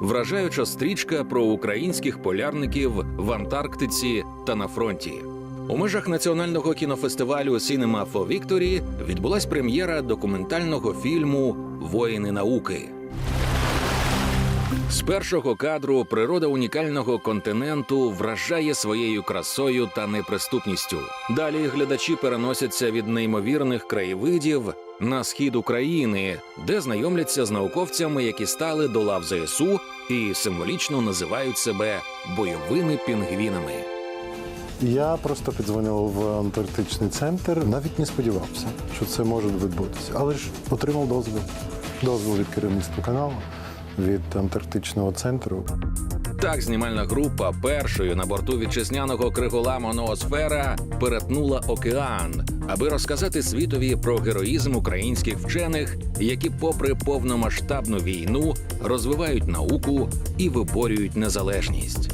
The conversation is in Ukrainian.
вражаюча стрічка про українських полярників в Антарктиці та на фронті. У межах національного кінофестивалю Cinema for Victory відбулась прем'єра документального фільму Воїни науки. З першого кадру природа унікального континенту вражає своєю красою та неприступністю. Далі глядачі переносяться від неймовірних краєвидів на схід України, де знайомляться з науковцями, які стали до лав ЗСУ і символічно називають себе бойовими пінгвінами. Я просто піддзвонив в антарктичний центр, навіть не сподівався, що це може відбутися. Але ж отримав дозвіл. Дозвіл від керівництва каналу, від антарктичного центру. Так, знімальна група першою на борту вітчизняного криголаму Моноосфера перетнула океан, аби розказати світові про героїзм українських вчених, які, попри повномасштабну війну, розвивають науку і виборюють незалежність.